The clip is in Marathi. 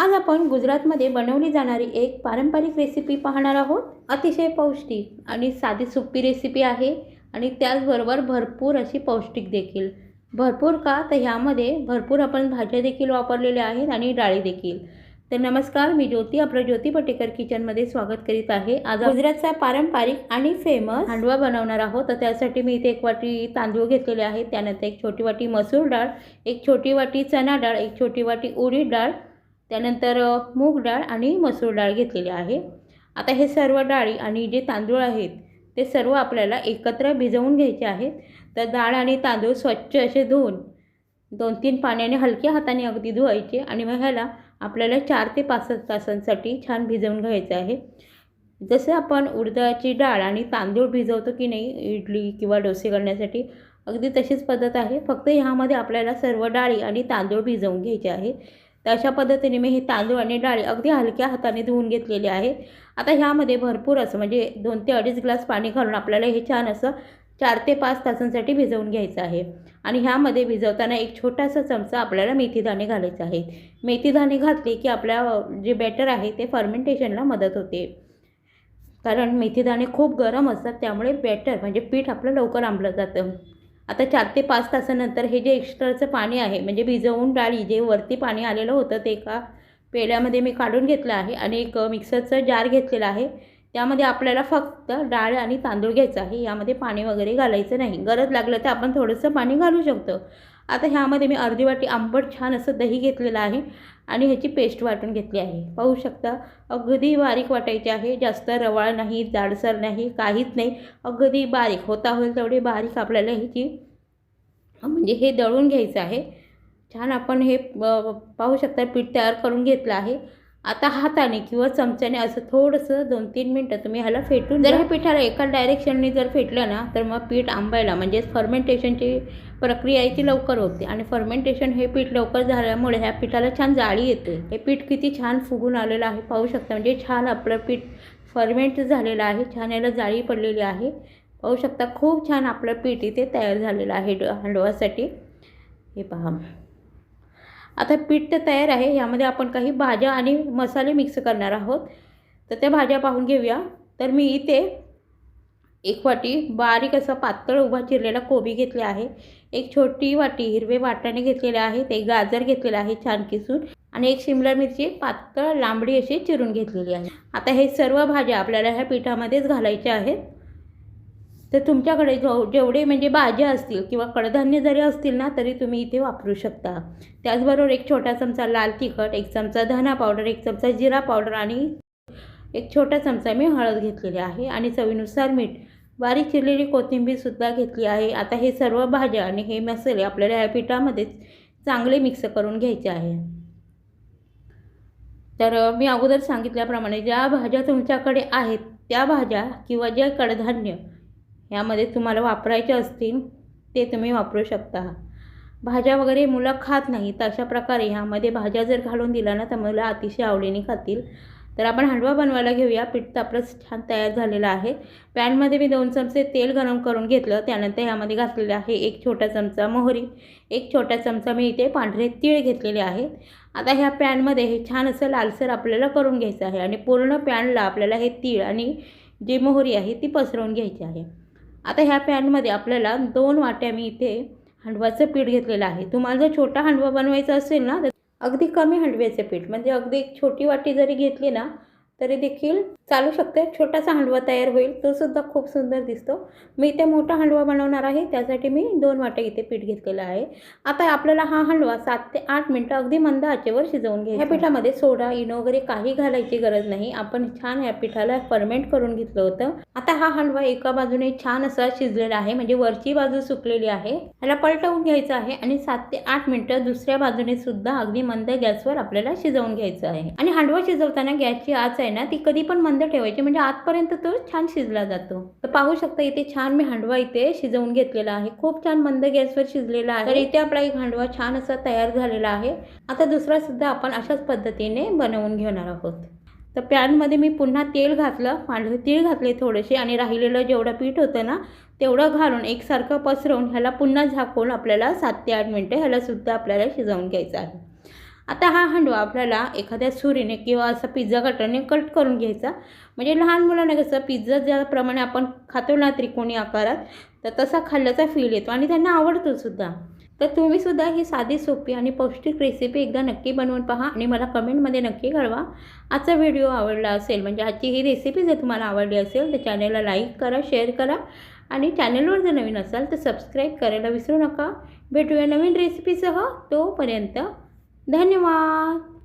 आज आपण गुजरातमध्ये बनवली जाणारी एक पारंपरिक रेसिपी पाहणार आहोत. अतिशय पौष्टिक आणि साधी सोपी रेसिपी आहे आणि त्याचबरोबर भरपूर अशी पौष्टिक देखील. भरपूर का? तर ह्यामध्ये भरपूर आपण भाज्या देखील वापरलेल्या आहेत आणि डाळी देखील. तर नमस्कार मी ज्योती आपलं ज्योती पटेकर किचनमध्ये स्वागत करीत आहे. आज गुजरातचा पारंपरिक आणि फेमस हांडवा बनवणार आहोत. तर त्यासाठी मी इथे एक वाटी तांदूळ घेतलेले आहेत. त्यानंतर एक छोटी वाटी मसूर डाळ एक छोटी वाटी चणा डाळ एक छोटी वाटी उडीद डाळ त्यानंतर मूग डाळ आणि मसूर डाळ घेतलेली आहे. आता हे सर्व डाळी आणि जे तांदूळ आहेत ते सर्व आपल्याला एकत्र भिजवून घ्यायचे आहेत. तर डाळ आणि तांदूळ स्वच्छ असे धुवून दोन तीन पाण्याने हलक्या हाताने अगदी धुवायचे आणि मग ह्याला आपल्याला चार ते पाच तासांसाठी छान भिजवून घ्यायचं आहे. जसं आपण उडदाची डाळ आणि तांदूळ भिजवतो की नाही इडली किंवा डोसे करण्यासाठी अगदी तशीच पद्धत आहे. फक्त ह्यामध्ये आपल्याला सर्व डाळी आणि तांदूळ भिजवून घ्यायचे आहे. तर अशा पद्धतीने मी हे तांदूळ आणि डाळी अगदी हलक्या हाताने धुवून घेतलेले आहेत आता ह्यामध्ये भरपूर असं म्हणजे दोन ते अडीच ग्लास पाणी घालून आपल्याला हे छान असं चार ते पाच तासांसाठी भिजवून घ्यायचं आहे. आणि ह्यामध्ये भिजवताना एक छोटासा चमचा आपल्याला मेथीदाणे घालायचा आहे मेथीदाणे घातले की आपल्या जे बॅटर आहे ते फर्मेंटेशनला मदत होते. कारण मेथीदाणे खूप गरम असतात त्यामुळे बॅटर म्हणजे पीठ आपलं लवकर आंबलं जातं. आता चार ते पाच तासानंतर हे जे एक्स्ट्राचं पाणी आहे म्हणजे भिजवून डाळी जे वरती पाणी आलेलं होतं ते एका पेल्यामध्ये मी काढून घेतलं आहे आणि एक मिक्सरचं जार घेतलेला आहे. त्यामध्ये आपल्याला फक्त डाळ आणि तांदूळ घ्यायचा आहे. यामध्ये पाणी वगैरे घालायचं नाही. गरज लागलं तर आपण थोडंसं पाणी घालू शकतो. आता ह्यामध्ये मी अर्धी वाटी आंबट छान असं दही घेतलेलं आहे आणि ह्याची पेस्ट वाटून घेतली आहे. पाहू शकता अगदी बारीक वाटायची आहे. जास्त रवाळ नाही जाडसर नाही काहीच नाही. अगदी बारीक होता होईल तेवढी बारीक आपल्याला ह्याची म्हणजे हे दळून घ्यायचं आहे. छान आपण हे पाहू शकता पीठ तयार करून घेतलं आहे. आता हाताने किंवा चमच्याने असं थोडंसं दोन तीन मिनटं तुम्ही ह्याला फेटून जर हे पिठाला एका डायरेक्शनने जर फेटलं ना तर मग पीठ आंबायला म्हणजेच फर्मेंटेशनची प्रक्रिया आहे ती लवकर होते. आणि फर्मेंटेशन हे पीठ लवकर झाल्यामुळे ह्या पिठाला छान जाळी येते. हे पीठ किती छान फुगून आलेलं आहे. पाहू शकता म्हणजे छान आपलं पीठ फर्मेंट झालेलं आहे. छान याला जाळी पडलेली आहे. पाहू शकता खूप छान आपलं पीठ इथे तयार झालेलं आहे ड- हांडवासाठी हे पहा. आता पीठ तर तयार आहे यामध्ये आपण काही भाज्या आणि मसाले मिक्स करणार आहोत. तर त्या भाज्या पाहून घेऊया. तर मी इथे एक वाटी बारीक असा पातळ उभा चिरलेला कोबी घेतले आहे. एक छोटी वाटी हिरवे वाटाणे घेतलेले आहेत एक गाजर घेतलेला आहे छान किसून. आणि एक शिमला मिरची पातळ लांबडी अशी चिरून घेतलेली आहे. आता हे सर्व भाज्या आपल्याला ह्या पिठामध्येच घालायच्या आहेत. तर तुमच्याकडे जो जेवढे म्हणजे भाज्या असतील किंवा कडधान्य जरी असतील ना तरी तुम्ही इथे वापरू शकता. त्याचबरोबर एक छोटा चमचा लाल तिखट एक चमचा धना पावडर एक चमचा जिरा पावडर आणि एक छोटा चमचा मी हळद घेतलेली आहे आणि चवीनुसार मीठ. बारीक चिरलेली कोथिंबीरसुद्धा घेतली आहे. आता हे सर्व भाज्या आणि हे मसाले आपल्याला या पिठामध्येच चांगले मिक्स करून घ्यायचे आहे. तर मी अगोदर सांगितल्याप्रमाणे ज्या भाज्या तुमच्याकडे आहेत त्या भाज्या किंवा ज्या कडधान्य यामध्ये तुम्हाला वापरायचे असतील ते तुम्ही वापरू शकता. भाज्या वगैरे मुलं खात नाही तर अशा प्रकारे ह्यामध्ये भाज्या जर घालून दिला ना तर मुलं अतिशय आवडीने खातील. तर आपण हलवा बनवायला घेऊया. पीठ तर छान तयार झालेलं आहे. पॅनमध्ये मी दोन चमचे तेल गरम करून घेतलं. त्यानंतर ह्यामध्ये घातलेलं आहे एक छोटा चमचा मोहरी. एक छोटा चमचा मी इथे पांढरे तीळ घेतलेले आहेत आता ह्या पॅनमध्ये हे छान असं लालसर आपल्याला करून घ्यायचं आहे आणि पूर्ण पॅनला आपल्याला हे तीळ आणि जी मोहरी आहे ती पसरवून घ्यायची आहे. आता ह्या पॅनमध्ये आपल्याला दोन वाट्या मी इथे हांडवाचं पीठ घेतलेलं आहे. तुम्हाला जर छोटा हांडवा बनवायचा असेल ना तर अगदी कमी हांडव्याचे पीठ म्हणजे अगदी एक छोटी वाटी जरी घेतली ना तरी देखील चालू शकते. छोटासा हांडवा तयार होईल. तो सुद्धा खूप सुंदर दिसतो. मी इथे मोठा हांडवा बनवणार आहे. त्यासाठी मी दोन वाट्या इथे पीठ घेतलेलं आहे. आता आपल्याला हा हांडवा सात ते आठ मिनटं अगदी मंद आचेवर शिजवून घ्यायचा ह्या पिठामध्ये सोडा इनो वगैरे काही घालायची गरज नाही. आपण छान या पिठाला फर्मेंट करून घेतलं होतं. आता हा हांडवा एका बाजूने छान असा शिजलेला आहे. म्हणजे वरची बाजू सुकलेली आहे. ह्याला पलटवून घ्यायचं आहे आणि सात ते आठ मिनटं दुसऱ्या बाजूने सुद्धा अगदी मंद गॅसवर आपल्याला शिजवून घ्यायचं आहे. आणि हांडवा शिजवताना गॅसची आच आहे ना ती कधी पण मंद ठेवायची. म्हणजे आतपर्यंत तो छान शिजला जातो. तर पाहू शकता इथे छान मी हांडवा इथे शिजवून घेतलेला आहे. खूप छान मंद गॅसवर शिजलेला आहे. तर इथे आपला एक हांडवा छान असा तयार झालेला आहे. आता दुसरा सुद्धा आपण अशाच पद्धतीने बनवून घेणार आहोत. तर पॅनमध्ये मी पुन्हा तेल घातलं पांढरे तीळ घातले थोडेसे आणि राहिलेलं जेवढं पीठ होतं ना तेवढं घालून एकसारखं पसरवून ह्याला पुन्हा झाकून आपल्याला सात ते आठ मिनटं ह्याला सुद्धा आपल्याला शिजवून घ्यायचं आहे. आता हा हांडवा आपल्याला एखाद्या सुरीने किंवा असा पिझ्झा कटरने कट करून घ्यायचा. म्हणजे लहान मुलांना कसं पिझ्झा ज्याप्रमाणे आपण खातो ना त्रिकोणी आकारात तर तसा खाल्ल्याचा फील येतो आणि त्यांना आवडतो सुद्धा. तर तुम्हीसुद्धा ही साधी सोपी आणि पौष्टिक रेसिपी एकदा नक्की बनवून पहा आणि मला कमेंटमध्ये नक्की कळवा. आजचा व्हिडिओ आवडला असेल म्हणजे आजची ही रेसिपी जर तुम्हाला आवडली असेल तर चॅनलला लाईक करा शेअर करा आणि चॅनलवर जर नवीन असाल तर सबस्क्राईब करायला विसरू नका. भेटूया नवीन रेसिपीसह तोपर्यंत धन्यवाद.